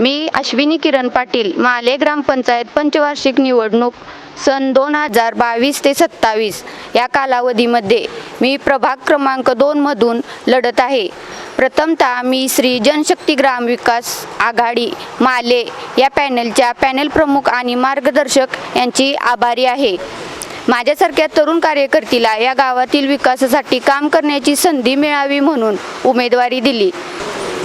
मी अश्विनी किरण पाटील माले ग्रामपंचायत पंचवार्षिक निवडणूक सन दोन हजार बावीस ते सत्तावीस या कालावधीमध्ये मी प्रभाग क्रमांक दोनमधून लढत आहे. प्रथमतः मी श्री जनशक्ती ग्राम विकास आघाडी माले या पॅनलच्या पॅनल प्रमुख आणि मार्गदर्शक यांची आभारी आहे. माझ्यासारख्या तरुण कार्यकर्तीला या गावातील विकासासाठी काम करण्याची संधी मिळावी म्हणून उमेदवारी दिली.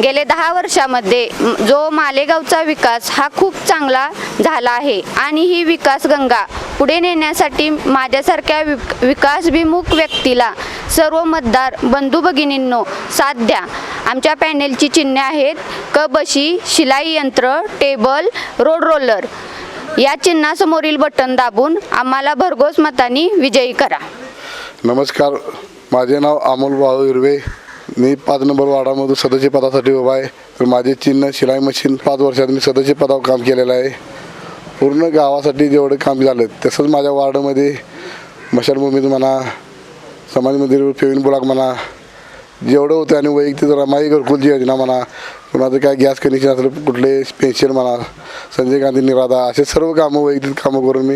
गेले दहा वर्षामध्ये जो मालेगावचा विकास हा खूप चांगला झाला आहे. आणि ही विकास गंगा पुढे नेण्यासाठी माझ्यासारख्या विक विकासभिमुख व्यक्तीला सर्व मतदार बंधू भगिनींनो साथ द्या. आमच्या पॅनेलची चिन्हे आहेत कबशी शिलाई यंत्र टेबल रोड रोलर. या चिन्हासमोरील बटन दाबून आम्हाला भरघोस मतांनी विजयी करा. नमस्कार. माझे नाव अमोल भाऊ हिरवे. मी पाच नंबर वार्डामधून सदस्य पदासाठी उभा आहे. तर माझे चिन्ह शिलाई मशीन पाच वर्षात मी सदस्य पदावर काम केलेलं आहे. पूर्ण गावासाठी जेवढं काम झालं तसंच माझ्या वार्डामध्ये मशालभूमीत म्हणा समाज मंदिर फेविन बुलाक म्हणा जेवढं होतं आणि वैयक्तिक रमाई घरकुलची योजना म्हणा कुणाचं काय गॅस कनेक्शन असलं कुठले पेन्शन म्हणा संजय गांधी निराधा असे सर्व कामं वैयक्तिक कामं करून मी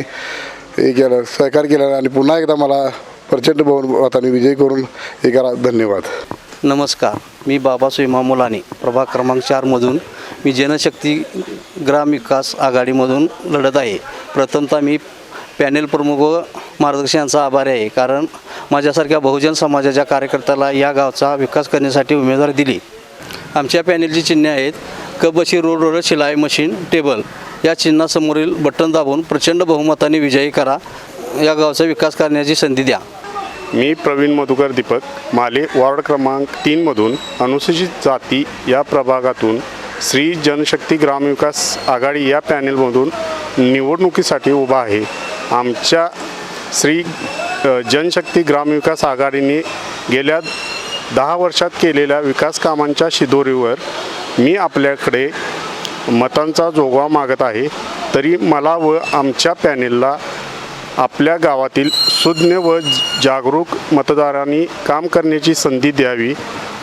हे केलं सहकार केलं आणि पुन्हा एकदा मला प्रचंड बहुमताने विजय करून हे करा धन्यवाद. नमस्कार. मी बाबासाहेब इमाम प्रभाग क्रमांक चारमधून मी जनशक्ती ग्राम विकास आघाडीमधून लढत आहे. प्रथमतः मी पॅनेल प्रमुख व मार्गदर्शनांचा आभारी आहे कारण माझ्यासारख्या बहुजन समाजाच्या कार्यकर्त्याला या गावचा विकास करण्यासाठी उमेदवारी दिली. आमच्या पॅनेलची चिन्हे आहेत कबशी रोड रोड शिलाई मशीन टेबल. या चिन्हासमोरील बटन दाबून प्रचंड बहुमताने विजयी करा. या गावचा विकास करण्याची संधी द्या. मी प्रवीण मधुकर दीपक. माले वॉर्ड क्रमांक तीनमधून अनुसूचित जाती या प्रभागातून श्री जनशक्ती ग्रामविकास आघाडी या पॅनेलमधून निवडणुकीसाठी उभा आहे. आमच्या श्री जनशक्ती ग्रामविकास आघाडीने गेल्या दहा वर्षात केलेल्या विकास कामांच्या शिदोरीवर मी आपल्याकडे मतांचा जोगवा मागत आहे. तरी मला व आमच्या पॅनेलला आपल्या गावातील सुज्ञ व जागरूक मतदारांनी काम करण्याची संधी द्यावी.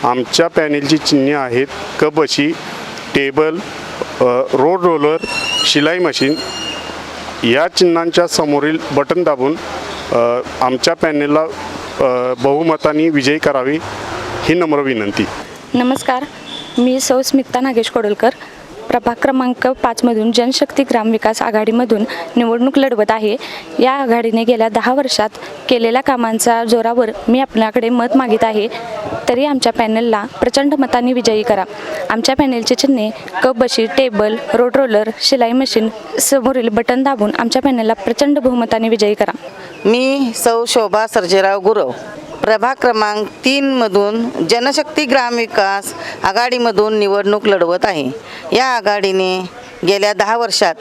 आमच्या पॅनेलची चिन्हे आहेत कबशी टेबल रोड रोलर शिलाई मशीन. या चिन्हांच्या समोरील बटन दाबून आमच्या पॅनेलला बहुमताने विजयी करावी ही नम्र विनंती. नमस्कार. मी सौ स्मिता नागेश कोडोलकर. प्रभाग क्रमांक पाचमधून जनशक्ती ग्रामविकास आघाडीमधून निवडणूक लढवत आहे. या आघाडीने गेल्या दहा वर्षात केलेल्या कामांच्या जोरावर मी आपल्याकडे मत मागित आहे. तरी आमच्या पॅनलला प्रचंड मतांनी विजयी करा. आमच्या पॅनेलचे चिन्हे कप बशी टेबल रोड रोलर शिलाई मशीन समोरील बटन दाबून आमच्या पॅनलला प्रचंड बहुमताने विजयी करा. मी सौ शोभा सर्जेराव गुरव. प्रभाग क्रमांक तीनमधून जनशक्ती ग्रामविकास आघाडीमधून निवडणूक लढवत आहे. या आघाडीने गेल्या दहा वर्षात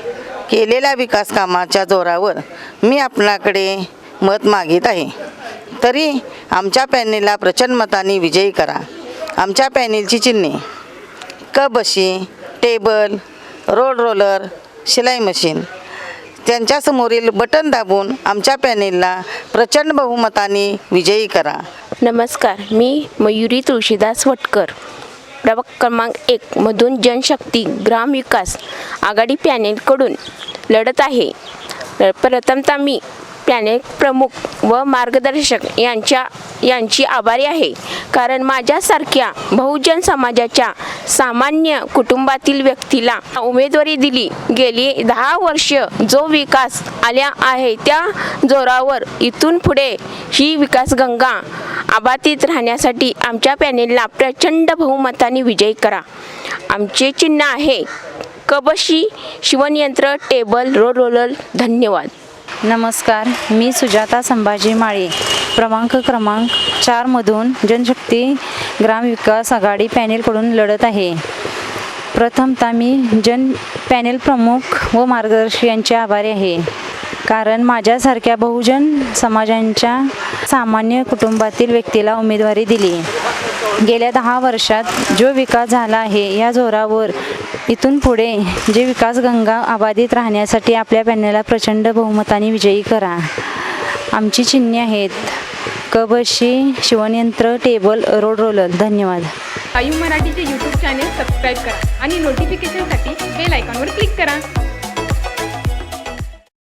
केलेल्या विकास कामाच्या जोरावर मी आपणाकडे मत मागित आहे. तरी आमच्या पॅनेलला प्रचंड मताने विजयी करा. आमच्या पॅनेलची चिन्हे. कबशी टेबल रोड रोलर शिलाई मशीन. त्यांच्यासमोरील बटन दाबून आमच्या पॅनेलला प्रचंड बहुमताने विजयी करा. नमस्कार मी मयुरी तुळशीदास वटकर. प्रभाग क्रमांक एक मधून जनशक्ती ग्रामविकास आघाडी पॅनेलकडून लढत आहे. प्रथमतः मी पॅनेल प्रमुख व मार्गदर्शक यांच्या यांची आभारी आहे. कारण माझ्यासारख्या बहुजन समाजाच्या सामान्य कुटुंबातील व्यक्तीला उमेदवारी दिली गेली दहा वर्ष जो विकास आल्या आहे त्या जोरावर इथून पुढे ही विकास गंगा आबातीत राहण्यासाठी आमच्या पॅनेलला प्रचंड बहुमताने विजयी करा. आमचे चिन्ह आहे कबशी शिवणयंत्र टेबल रोल रोलर. धन्यवाद. नमस्कार मी सुजाता संभाजी माळे. क्रमांक क्रमांक चारमधून जनशक्ती ग्रामविकास आघाडी पॅनेलकडून लढत आहे. प्रथमतः मी जन पॅनेल प्रमुख व मार्गदर्शक यांचे आभारी आहे. कारण माझ्यासारख्या बहुजन समाजांच्या सामान्य कुटुंबातील व्यक्तीला उमेदवारी दिली. गेल्या दहा वर्षात जो विकास झाला आहे या जोरावर इथून पुढे जे विकास गंगा अबाधित राहण्यासाठी आपल्या पॅनलला प्रचंड बहुमताने विजयी करा. आमची चिन्हे आहेत. कबशी शिवणयंत्र टेबल रोड रोलर. धन्यवाद. आयु मराठीचे यूट्यूब चॅनेल सबस्क्राईब करा आणि नोटिफिकेशनसाठी बेल आयकॉनवर क्लिक करा.